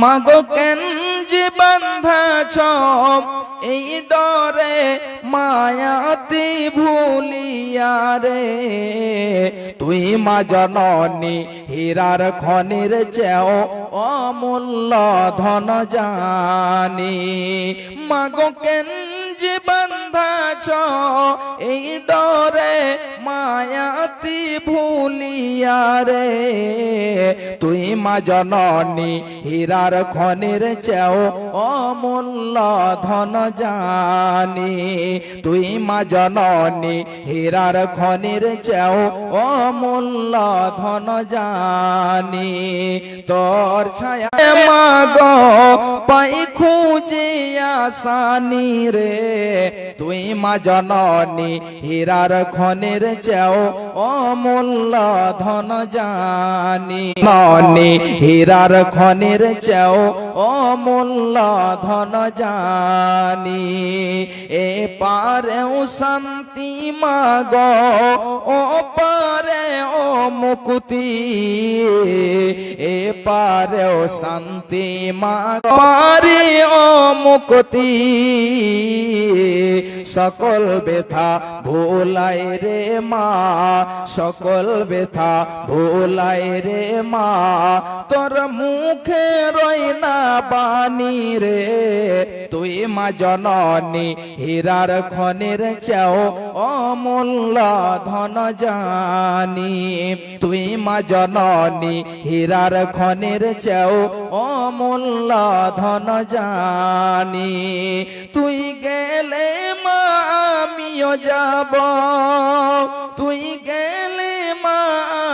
মাগো কেন যে বান্ধাছ এই ডরে মায়াতি ভুলিয়া রে। তুই মা জননী, হীরার খনির চেও অমূল্য ধন জানি মাগো কেন যে বান্ধাছ এই ডরে মায়াতি ভুলিয়া রে। তুই মা জননী, হীরার খনির চেও অমূল্য ধন জানি। তুই মা জননী, হীরার খনির চেও অমূল্য ধন জানি। তোর ছায়া মাগ পাই খুঁজে আসানি রে। তুই মা জননী, হীরার খনির চেও অমূল্য ধন জানি। ননি হীরার খনির চেও অমূল্য ধন জানি। এ পারেও শান্তি মাগ ও পারে মুকুতি। এ পারেও শান্তি মাগ পারে ও মুকুতি। সকল ব্যথা ভোলাই রে মা, সকল ব্যথা ভোলাই রে মা। তোর মুখে রই বাণী রে তুই মা জননী, হীরার খনির চেও অমূল্য ধন জানি তুই মা জননী, হীরার খনির চেও অমূল্য ধন জানি তুই গেলে মা, আমিও যাব। তুই গেলে মা,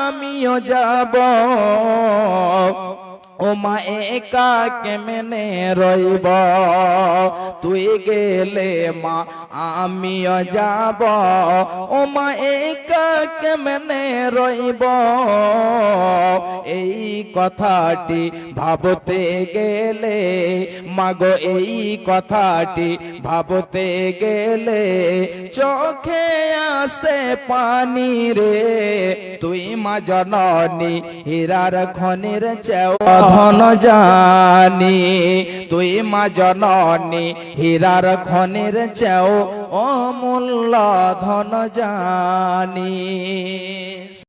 আমিও যাব। ও মা একা কেমনে রইব? তুই গেলে মা, আমিও যাব। ও মা একা কেমনে রইব? এই কথাটি ভাবতে গেলে, মাগো, এই কথাটি ভাবতে গেলে চোখে আসে পানি রে। তুই মা জননী হীরার খনির চেও ধন জানি? তুই মা জননী হীরার খনির চেও অমূল্য ধন জানি।